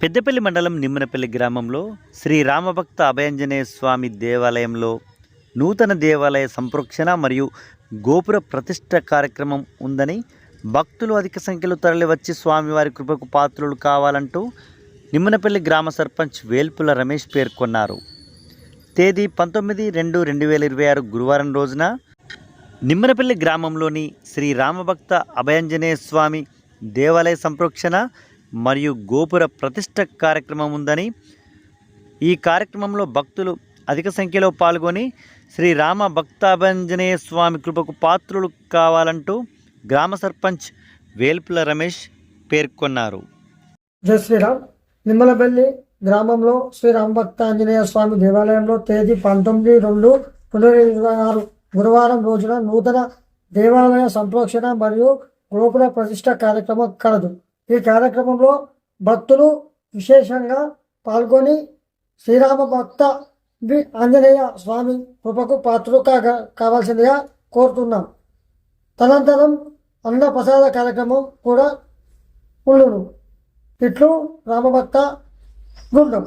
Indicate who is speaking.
Speaker 1: పెద్దపల్లి మండలం నిమ్మనపల్లి గ్రామంలో శ్రీ రామభక్త అభయంజనేయ స్వామి దేవాలయంలో నూతన దేవాలయ సంప్రోక్షణ మరియు గోపుర ప్రతిష్ట కార్యక్రమం ఉందని భక్తులు అధిక సంఖ్యలో తరలివచ్చి స్వామివారి కృపకు పాత్రులు కావాలంటూ నిమ్మనపల్లి గ్రామ సర్పంచ్ వేల్పుల రమేష్ పేర్కొన్నారు. తేదీ పంతొమ్మిది రెండు రెండు వేల ఇరవై ఆరు గురువారం రోజున నిమ్మనపల్లి గ్రామంలోని శ్రీ రామభక్త అభయంజనేయ స్వామి దేవాలయ సంప్రోక్షణ మరియు గోపుర ప్రతిష్ట కార్యక్రమం ఉందని ఈ కార్యక్రమంలో భక్తులు అధిక సంఖ్యలో పాల్గొని శ్రీరామ భక్తాభంజనేయ స్వామి కృపకు పాత్రులు కావాలంటూ గ్రామ సర్పంచ్ వేల్పుల రమేష్ పేర్కొన్నారు.
Speaker 2: జయ శ్రీరామ్. నిమ్మలపల్లి గ్రామంలో శ్రీ రామభక్త స్వామి దేవాలయంలో తేదీ పంతొమ్మిది రెండు రెండు వేల ఇరవై ఆరు గురువారం రోజున నూతన దేవాలయ సంప్రోక్షణ మరియు గోపుర ప్రతిష్ట కార్యక్రమం కలదు. ఈ కార్యక్రమంలో భక్తులు విశేషంగా పాల్గొని శ్రీరామ భక్త వి ఆంజనేయ స్వామి కృపకు పాత్రలు కాగా కావాల్సిందిగా కోరుతున్నాం. తదనంతరం అన్న ప్రసాద కార్యక్రమం కూడా ఉండును. ఇట్లు రామభక్త గుండం